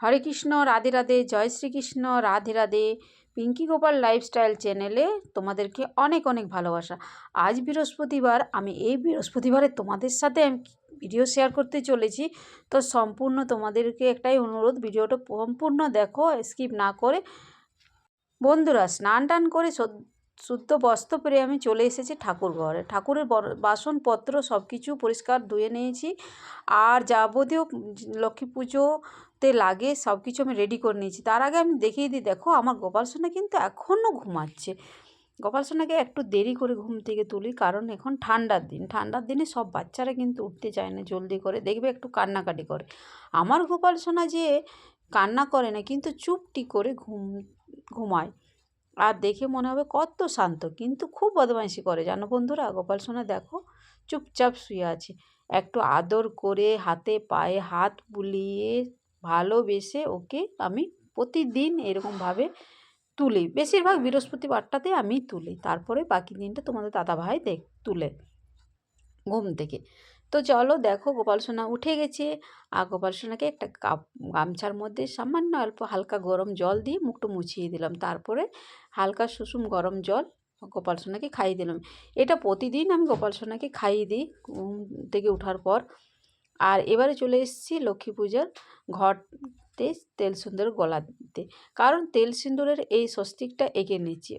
হরে কৃষ্ণ, রাধে রাধে, জয় শ্রীকৃষ্ণ, রাধে রাধে। পিঙ্কি গোপাল লাইফস্টাইল চ্যানেলে তোমাদেরকে অনেক অনেক ভালোবাসা। আজ বৃহস্পতিবার, আমি এই বৃহস্পতিবারে তোমাদের সাথে আমি ভিডিও শেয়ার করতে চলেছি। তো সম্পূর্ণ তোমাদেরকে একটাই অনুরোধ, ভিডিওটা সম্পূর্ণ দেখো, স্কিপ না করে বন্ধুরা স্নান টান করে শুদ্ধ বস্ত্র পরে আমি চলে এসেছি ঠাকুর ঘরে। ঠাকুরের বাসনপত্র সব কিছু পরিষ্কার ধুয়ে নিয়েছি। আর যাবতীয় লক্ষ্মী পুজোতে লাগে সব কিছু আমি রেডি করে নিয়েছি। তার আগে আমি দেখিয়ে দিই, দেখো আমার গোপাল সোনা কিন্তু এখনও ঘুমাচ্ছে। গোপাল সোনাকে একটু দেরি করে ঘুম থেকে তুলি, কারণ এখন ঠান্ডার দিন। ঠান্ডার দিনে সব বাচ্চারা কিন্তু উঠতে চায় না জলদি করে, দেখবে একটু কান্নাকাটি করে। আমার গোপাল সোনা যে কান্না করে না, কিন্তু চুপটি করে ঘুম, ঘুমায়। আর দেখে মনে হবে কত শান্ত। কিন্তু খুব বদমাইশি করে, জানো বন্ধুরা? গোপাল সোনা, দেখো, চুপচাপ শুয়ে আছে। একটু আদর করে হাতে পায়ে হাত বুলিয়ে ভালোবেসে ওকে আমি প্রতিদিন এরকমভাবে তুলি। বেশিরভাগ বৃহস্পতিবারটাতে আমি তুলি। তারপরে বাকি দিনটা তোমাদের দাদা ভাই দেখ, তুলে ঘুম থেকে। তো চলো দেখো গোপাল সোনা উঠে গেছে। আর গোপাল সোনাকে একটা কাপ, গামছার মধ্যে সামান্য অল্প হালকা গরম জল দিয়ে মুখটা মুছিয়ে দিলাম। তারপরে হালকা সুষুম গরম জল গোপাল সোনাকে খাইয়ে দিলাম। এটা প্রতিদিন আমি গোপাল সোনাকে খাইয়ে দিই ঘুম থেকে ওঠার পর। আর এবারে চলে এসেছি লক্ষ্মী পূজার ঘরতে তেল সুন্দর গলা দিতে কারণ তেল সিন্দুরের এই স্বস্তিকটা এঁকে নিচ্ছি।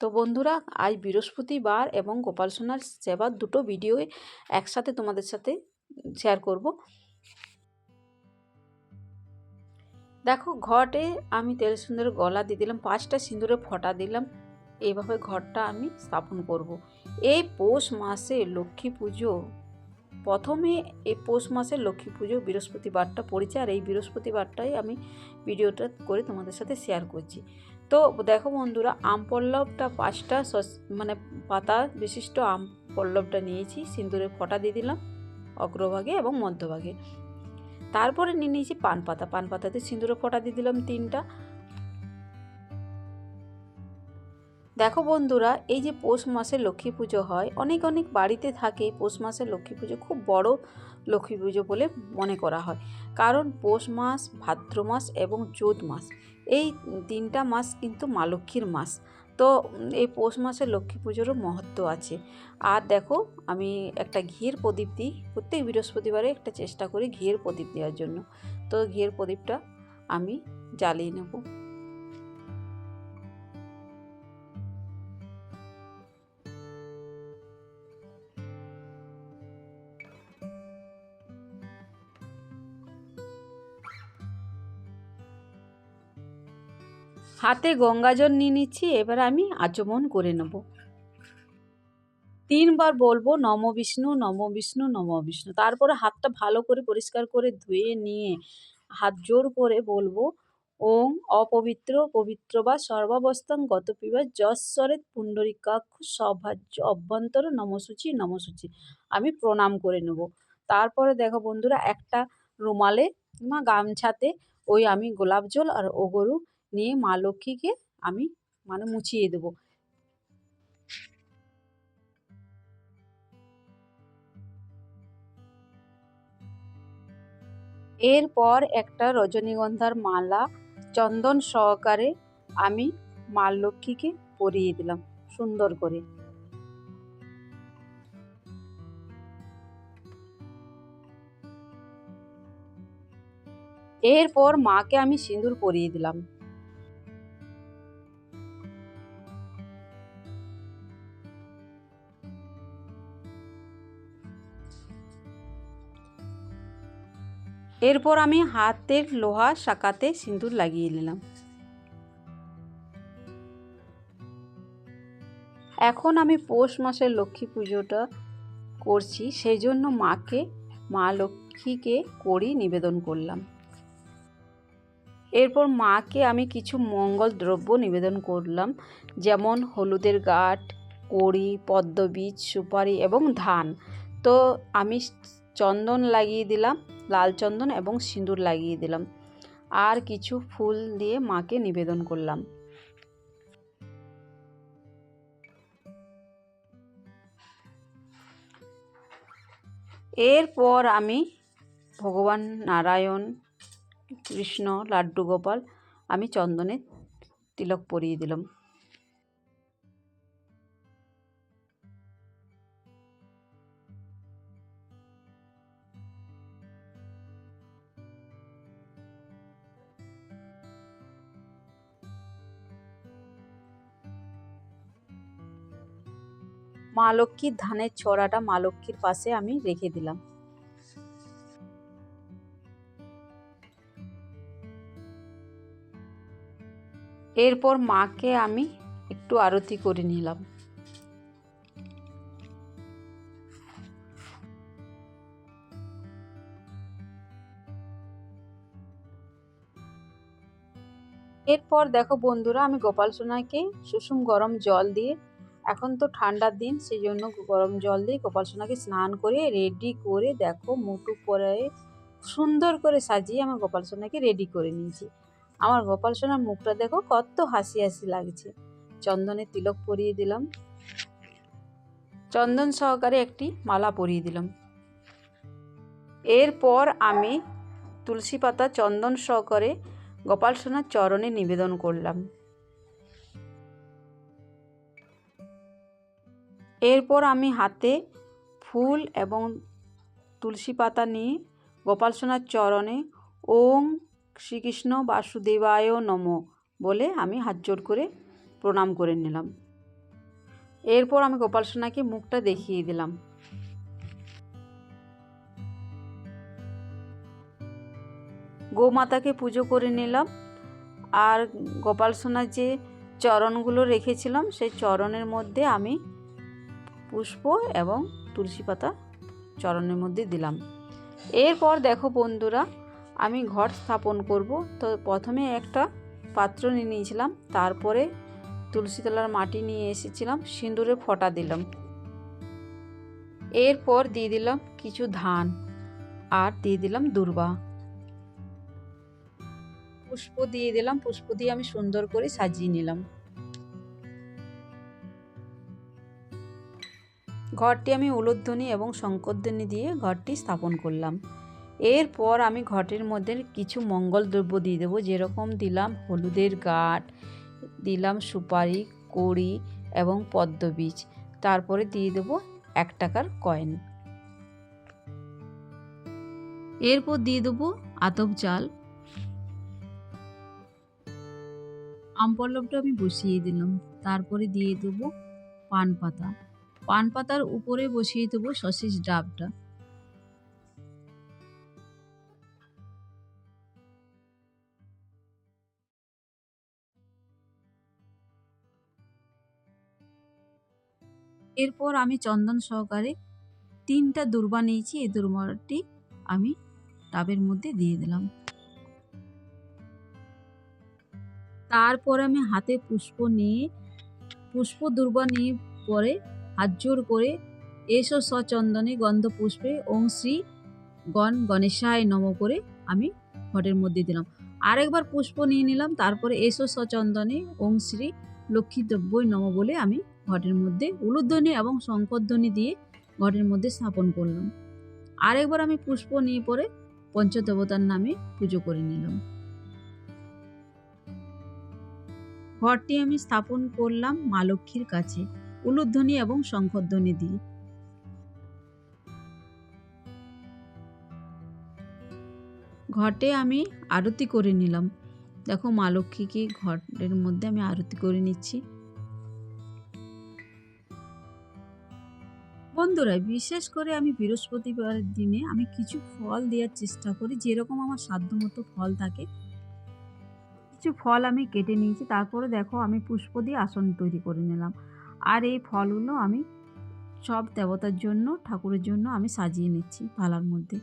তো বন্ধুরা, আজ বৃহস্পতিবার এবং গোপাল সোনার সেবার দুটো ভিডিও একসাথে তোমাদের সাথে শেয়ার করব দেখো, ঘটে আমি তেল সিন্দুরের গলা দিয়ে দিলাম, পাঁচটা সিঁদুরে ফটা দিলাম, এইভাবে ঘরটা আমি স্থাপন করব। এই পৌষ মাসে লক্ষ্মী পুজো, প্রথমে এই পৌষ মাসে লক্ষ্মী পুজো বৃহস্পতিবারটা পড়েছে, আর এই বৃহস্পতিবারটাই আমি ভিডিওটা করে তোমাদের সাথে শেয়ার করছি তো দেখো বন্ধুরা, আম পল্লবটা পাঁচটা মানে পাতা বিশিষ্ট আম পল্লবটা নিয়েছি সিঁদুরে ফটা দিয়ে দিলাম অগ্রভাগে এবং মধ্যভাগে। তারপরে নিয়ে নিয়েছি পান পাতা, পান পাতাতে সিঁদুরে ফটা দিয়ে দিলাম তিনটা। দেখো বন্ধুরা, এই যে পৌষ মাসে লক্ষ্মী পুজো হয়, অনেক অনেক বাড়িতে থাকে পৌষ মাসে লক্ষ্মী পুজো, খুব বড় লক্ষ্মী পুজো বলে মনে করা হয়। কারণ পৌষ মাস, ভাদ্র মাস এবং চৈত মাস এই তিনটা মাস কিন্তু মা লক্ষ্মীর মাস। তো এই পৌষ মাসে লক্ষ্মী পুজোরও মহত্ব আছে। আর দেখো, আমি একটা ঘিয়ের প্রদীপ দিই। প্রত্যেক বৃহস্পতিবারে একটা চেষ্টা করি ঘিয়ের প্রদীপ দেওয়ার জন্য। তো ঘিয়ের প্রদীপটা আমি জ্বালিয়ে নেব। হাতে গঙ্গাজল নিয়ে নিচ্ছি, এবার আমি আচমন করে নেব। তিনবার বলব, নম বিষ্ণু নম বিষ্ণু নম বিষ্ণু। তারপরে হাতটা ভালো করে পরিষ্কার করে ধুয়ে নিয়ে হাত জোর করে বলব ওং অপবিত্র, পবিত্র বা সর্বাবস্থান গত পিবা যশ্বরে পুণ্ডরিকাক্ষ সভাজ্য অভ্যন্তর নমসূচি নমসূচি। আমি প্রণাম করে নেব। তারপরে দেখো বন্ধুরা, একটা রুমালে বা গামছাতে ওই আমি গোলাপ জল আর ওগরু নিয়ে মা লক্ষ্মীকে আমি মানে মুছিয়ে দেবো। এরপর একটা রজনীগন্ধার মালা চন্দন সহকারে আমি মা লক্ষ্মীকে পরিয়ে দিলাম সুন্দর করে। এরপর মাকে আমি সিঁদুর পরিয়ে দিলাম। এরপর আমি হাতের লোহা শাকাতে সিঁদুর লাগিয়ে নিলাম। এখন আমি পৌষ মাসের লক্ষ্মী পুজোটা করছি, সেই জন্য মাকে, মা লক্ষ্মীকে করি নিবেদন করলাম। এরপর মাকে আমি কিছু মঙ্গল দ্রব্য নিবেদন করলাম, যেমন হলুদের গাঠ কড়ি, পদ্মবীজ, সুপারি এবং ধান। তো আমি চন্দন লাগিয়ে দিলাম লাল চন্দন এবং সিঁদুর লাগিয়ে দিলাম। আর কিছু ফুল দিয়ে মাকে নিবেদন করলাম। এরপর আমি ভগবান নারায়ণ, কৃষ্ণ, লাড্ডু গোপাল, আমি চন্দনে তিলক পরিয়ে দিলাম। মা লক্ষ্মীর ধানের ছড়াটা মা লক্ষ্মীর পাশে আমি রেখে দিলাম। এরপর মাকে আমি একটু আরতি করে নিলাম। এরপর দেখো বন্ধুরা, আমি গোপাল সোনাকে সুষুম গরম জল দিয়ে এখন তো ঠান্ডার দিন সেই জন্য গরম জল দিয়ে গোপাল সোনাকে স্নান করে রেডি করে দেখো মুটু পরে সুন্দর করে সাজিয়ে আমার গোপাল সোনাকে রেডি করে নিয়েছি। আমার গোপাল সোনার মুখটা দেখো কত হাসি হাসি লাগছে। চন্দনের তিলক পরিয়ে দিলাম। চন্দন সহকারে একটি মালা পরিয়ে দিলাম। এরপর আমি তুলসী পাতা চন্দন সহকারে গোপাল সোনার চরণে নিবেদন করলাম। এরপর আমি হাতে ফুল এবং তুলসী পাতা নিয়ে গোপাল সোনার চরণে ওম শ্রীকৃষ্ণ বাসুদেবায় নম বলে আমি হাত জোর করে প্রণাম করে নিলাম। এরপর আমি গোপাল সোনাকে মুখটা দেখিয়ে দিলাম। গোমাতাকে পুজো করে নিলাম। আর গোপাল সোনার যে চরণগুলো রেখেছিলাম, সেই চরণের মধ্যে আমি পুষ্প এবং তুলসী পাতা চরণের মধ্যে দিলাম। এরপর দেখো বন্ধুরা, আমি ঘর স্থাপন করব। তো প্রথমে একটা পাত্র নিয়ে নিয়েছিলাম, তারপরে তুলসী তলার মাটি নিয়ে এসেছিলাম, সিঁদুরে ফটা দিলাম। এরপর দিয়ে দিলাম কিছু ধান আর দিয়ে দিলাম দুর্বা। পুষ্প দিয়ে দিলাম, পুষ্প দিয়ে আমি সুন্দর করে সাজিয়ে নিলাম। ঘরটি আমি উলুধ্বনি এবং শঙ্করধ্বনি দিয়ে ঘরটি স্থাপন করলাম। এরপর আমি ঘটের মধ্যে কিছু মঙ্গল দ্রব্য দিয়ে দেবো। যেরকম দিলাম হলুদের গাঁট, দিলাম সুপারি, কড়ি এবং পদ্মবীজ তারপরে দিয়ে দেবো এক টাকার কয়েন। এরপর দিয়ে দেবো আতপ চাল আমপল্লবটা আমি বসিয়ে দিলাম। তারপরে দিয়ে দেবো পান পাতা। পান পাতার উপরে বসিয়ে দেবো সসেজ ডাবটা। এরপর আমি চন্দন সহকারে তিনটা দুর্বা নিয়েছি, এই দুর্বাটি আমি টাবের মধ্যে দিয়ে দিলাম। তারপর আমি হাতে পুষ্প নিয়ে, পুষ্প দুর্বা নিয়ে পরে হাত জোর করে এসো সচন্দনে গন্ধ পুষ্পে ওং শ্রী গণ গণেশায় নম করে আমি ঘটের মধ্যে দিলাম। আরেকবার পুষ্প নিয়ে নিলাম, তারপরে এসো সচন্দনে ওং শ্রী লক্ষ্মীদ্রব্যই নম বলে আমি ঘটের মধ্যে উলুধ্বনি এবং শঙ্করধ্বনি দিয়ে ঘটের মধ্যে স্থাপন করলাম। আরেকবার আমি পুষ্প নিয়ে পরে পঞ্চদেবতার নামে পুজো করে নিলাম। ঘরটি আমি স্থাপন করলাম মা লক্ষ্মীর কাছে। উলুধ্বনি এবং শঙ্খধ্বনি দিয়ে ঘটে আমি আরতি করে নিলাম। দেখো মা লক্ষ্মীকে ঘরের মধ্যে আমি আরতি করে নিচ্ছি। বন্ধুরা, বিশেষ করে আমি বৃহস্পতিবার দিনে আমি কিছু ফল দেওয়ার চেষ্টা করি, যেরকম আমার সাধ্যমতো ফল থাকে। কিছু ফল আমি কেটে নিয়েছি, তারপরে দেখো আমি পুষ্প দিয়ে আসন তৈরি করে নিলাম। আর এই ফলগুলো আমি সব দেবতার জন্য ঠাকুরের জন্য আমি সাজিয়ে নিচ্ছি থালার মধ্যে।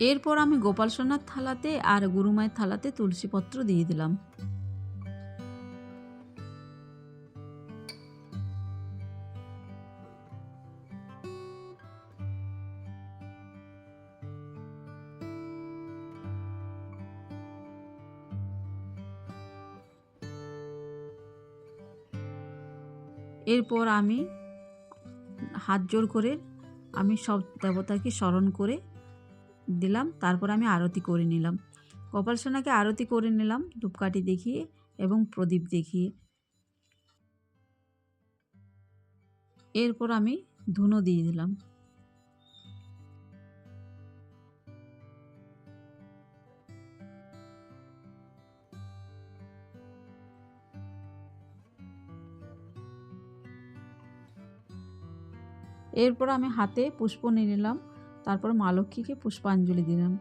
এরপর আমি গোপাল সোনার থালাতে আর গুরুমায়ের থালাতে তুলসীপত্র দিয়ে দিলাম। এরপর আমি হাত জোর করে আমি সব দেবতাকে স্মরণ করে দিলাম, তারপর আমি আরতি করে নিলাম। কপাল সোনাকে আরতি করে নিলাম, ধূপকাঠি দেখিয়ে এবং প্রদীপ দেখিয়ে। এরপর আমি ধুনো দিয়ে দিলাম। এরপর আমি হাতে পুষ্প নিয়ে নিলাম। তারপর মা লক্ষ্মীকে পুষ্পাঞ্জলি দিলাম।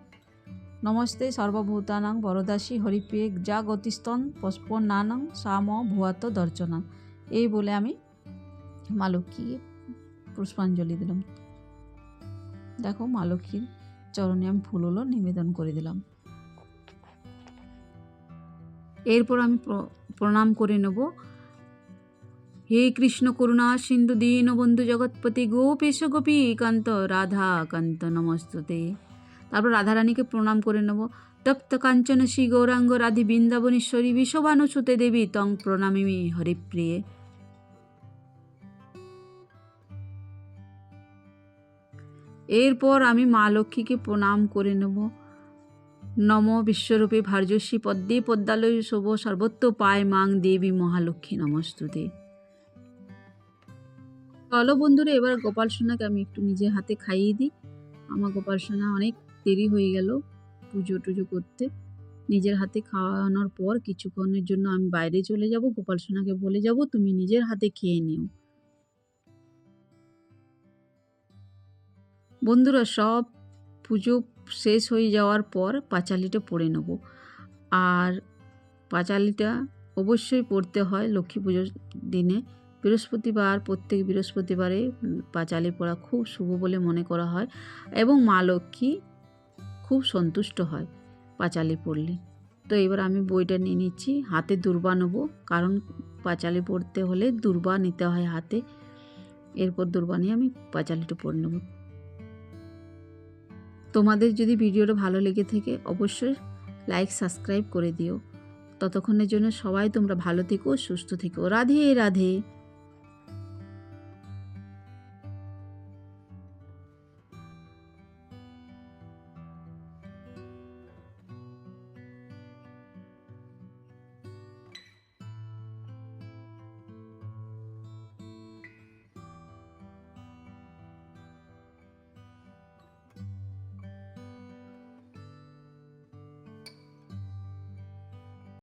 নমস্তে সর্বভূতানাং বরদাসী হরিপ্রিয়ে যা গতিস্তন পুষ্প নানাং সাম ভুয়াত দর্শনাং এই বলে আমি মা লক্ষ্মীকে পুষ্পাঞ্জলি দিলাম। দেখো মা লক্ষ্মীর চরণে আমি ফুলগুলো নিবেদন করে দিলাম। এরপর আমি প্র- প্রণাম করে নেব। হে কৃষ্ণ করুণা, সিন্ধু দীনবন্ধু জগৎপতি, গোপেশ গোপী কান্ত রাধা কান্ত নমস্তুতে। তারপর রাধারানীকে প্রণাম করে নেব। তপ্ত কাঞ্চন শ্রী গৌরাঙ্গ রাধি বৃন্দাবনেশ্বরী বিশ্ববানুসুতে দেবী তং প্রণামিমি হরিপ্রিয়ে। এরপর আমি মা লক্ষ্মীকে প্রণাম করে নেব। নম বিশ্বরূপে ভার্যস্বী পদ্মে পদ্মালয় শোভ সর্বত্র পায় মাং দেবী মহালক্ষ্মী নমস্তুতে। চলো বন্ধুরা, এবার গোপাল সোনাকে আমি একটু নিজের হাতে খাইয়ে দিই। আমার গোপাল সোনা অনেক দেরি হয়ে গেল পুজো টুজো করতে। নিজের হাতে খাওয়ানোর পর কিছুক্ষণের জন্য আমি বাইরে চলে যাব। গোপাল সোনাকে বলে যাব, তুমি নিজের হাতে খেয়ে নিও। বন্ধুরা, সব পুজো শেষ হয়ে যাওয়ার পর পাঁচালিটা পড়ে নেব। আর পাঁচালিটা অবশ্যই পড়তে হয় লক্ষ্মী পুজোর দিনে। বৃহস্পতিবার, প্রত্যেক বৃহস্পতিবারে পাঁচালি পড়া খুব শুভ বলে মনে করা হয় এবং মা লক্ষ্মী খুব সন্তুষ্ট হয় পাঁচালি পড়লে। তো এবার আমি বইটা নিয়ে নিচ্ছি, হাতে দুর্বা নেব কারণ পাঁচালি পড়তে হলে দুর্বা নিতে হয় হাতে। এরপর দুর্বা নিয়ে আমি পাঁচালিটা পড়ে নেব। তোমাদের যদি ভিডিওটা ভালো লেগে থাকে অবশ্যই লাইক, সাবস্ক্রাইব করে দিও। ততক্ষণের জন্য সবাই তোমরা ভালো থেকো, সুস্থ থেকো। রাধে রাধে।